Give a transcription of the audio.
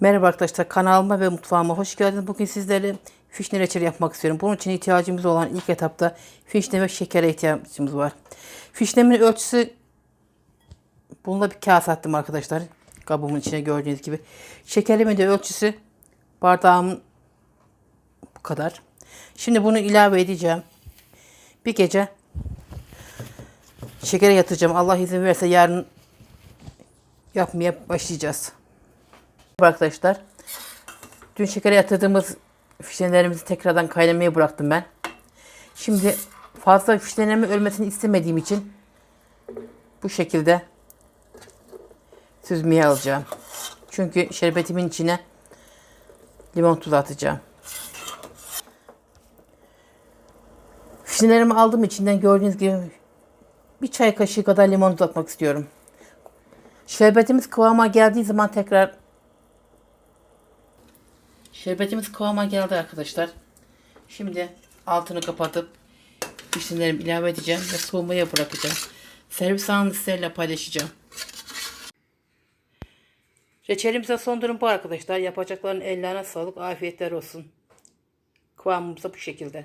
Merhaba arkadaşlar kanalıma ve mutfağıma hoş geldiniz. Bugün sizlerle fişne reçeli yapmak istiyorum. Bunun için ihtiyacımız olan ilk etapta fişne ve şekere ihtiyacımız var. Fişnemin ölçüsü bununla bir kase attım arkadaşlar. Kabımın içine gördüğünüz gibi. Şekerimin de ölçüsü bardağımın bu kadar. Şimdi bunu ilave edeceğim. Bir gece şekere yatıracağım. Allah izin verirse yarın yapmaya başlayacağız. Arkadaşlar dün şekere yatırdığımız fişnelerimizi tekrardan kaynamaya bıraktım ben. Şimdi fazla fişlenemi ölmesini istemediğim için bu şekilde süzmeye alacağım. Çünkü şerbetimin içine limon tuzu atacağım. Fişnelerimi aldığım içinden gördüğünüz gibi bir çay kaşığı kadar limon tuzu atmak istiyorum. Şerbetimiz kıvama geldiği zaman tekrar Şerbetimiz kıvama geldi arkadaşlar. Şimdi altını kapatıp fişnelerimi ilave edeceğim ve soğumaya bırakacağım. Servis sizlerle paylaşacağım. Reçelimize son durum bu arkadaşlar. Yapacakların ellerine sağlık. Afiyetler olsun. Kıvamımız bu şekilde.